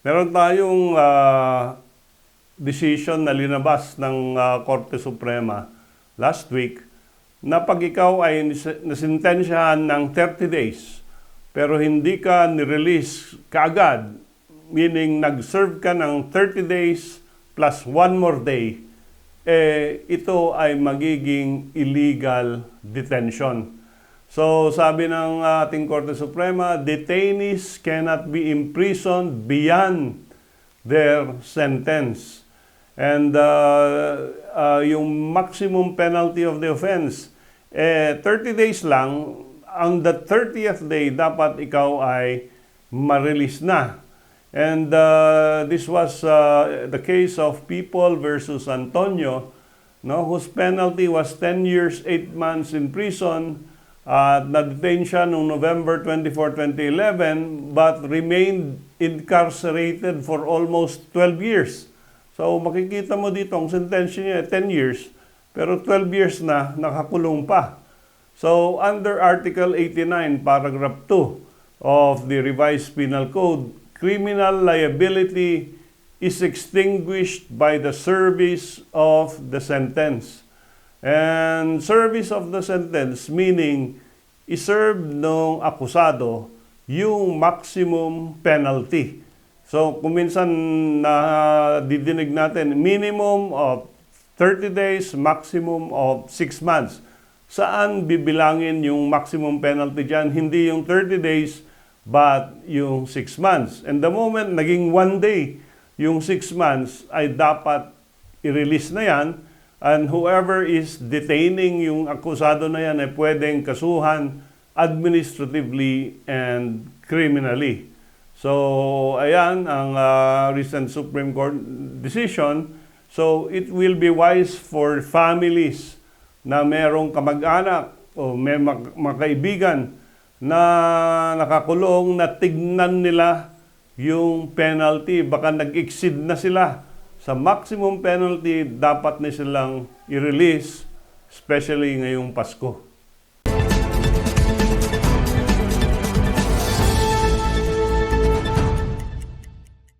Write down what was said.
Meron tayong ah, decision na linabas ng ah, Korte Suprema last week na pag ikaw ay nasintensyahan ng 30 days pero hindi ka nirelease kaagad, meaning nag-serve ka ng 30 days plus one more day, eh, ito ay magiging illegal detention. So sabi ng ating Korte Suprema, detainees cannot be imprisoned beyond their sentence. And uh, uh, yung maximum penalty of the offense, eh, 30 days lang, on the 30th day, dapat ikaw ay ma-release na. And uh, this was uh, the case of People versus Antonio, no, whose penalty was 10 years, 8 months in prison, at na-detain siya noong November 24, 2011, but remained incarcerated for almost 12 years. So makikita mo dito, ang sentensya niya 10 years, pero 12 years na nakakulong pa. So under Article 89, Paragraph 2 of the Revised Penal Code, criminal liability is extinguished by the service of the sentence. And service of the sentence meaning iserve ng akusado yung maximum penalty. So kung minsan na didinig natin minimum of 30 days, maximum of 6 months. Saan bibilangin yung maximum penalty dyan? Hindi yung 30 days, but yung 6 months. And the moment naging one day, yung 6 months ay dapat i-release na yan and whoever is detaining yung akusado na yan ay pwedeng kasuhan administratively and criminally. So, ayan ang ah, recent Supreme Court decision. So, it will be wise for families na merong kamag-anak o may mag- mga kaibigan na nakakulong na tignan nila yung penalty. Baka nag-exceed na sila sa maximum penalty, dapat na silang i-release, especially ngayong Pasko.